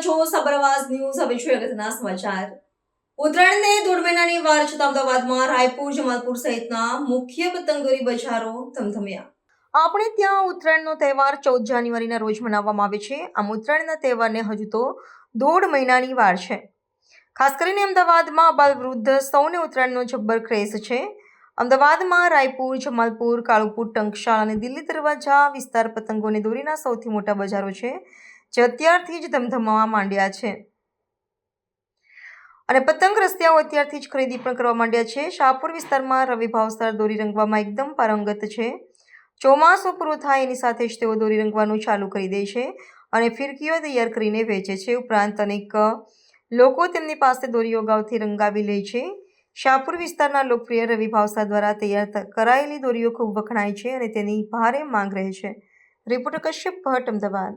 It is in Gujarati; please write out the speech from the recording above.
સબરવાસ ન્યૂઝ. હવે જોઈએ અગત્યના સમાચાર. ઉત્તરાયણને દોઢ મહિનાની વાર છતાં અમદાવાદમાં રાયપુર, જમાલપુર સહિતના મુખ્ય પતંગોરી બજારો ધમધમ્યા. આપણે ત્યાં ઉત્તરાયણનો તહેવાર ચૌદ જાન્યુઆરીના રોજ મનાવવામાં આવે છે. આમ ઉત્તરાયણના તહેવારને હજુ તો દોઢ મહિનાની વાર છે. ખાસ કરીને અમદાવાદમાં અબાલ વૃદ્ધ સૌને ઉત્તરાયણનો જબ્બર ક્રેઝ છે. અમદાવાદમાં રાયપુર, જમાલપુર કાળુપુર ટંકશાળ અને દિલ્હી દરવાજા વિસ્તાર પતંગોને દોરીના સૌથી મોટા બજારો છે. જે અત્યારથી જ ધમધમાવા માંડ્યા છે. અને પતંગ રસ્તિયાઓ અત્યારથી જ ખરીદી પણ કરવા માંડ્યા છે. શાહપુર વિસ્તારમાં રવિ ભાવસર દોરી રંગવામાં એકદમ પારંગત છે. ચોમાસું પૂરું થાય એની સાથે જ તેઓ દોરી રંગવાનું ચાલુ કરી દે છે અને ફિરકીઓ તૈયાર કરીને વેચે છે. ઉપરાંત અનેક લોકો તેમની પાસે દોરીઓ અગાઉથી રંગાવી લે છે. શાહપુર વિસ્તારના લોકપ્રિય રવિ ભાવસાર દ્વારા તૈયાર કરાયેલી દોરીઓ ખૂબ વખણાય છે અને તેની ભારે માંગ રહે છે. રિપોર્ટર કશ્યપ ભટ્ટ, અમદાવાદ.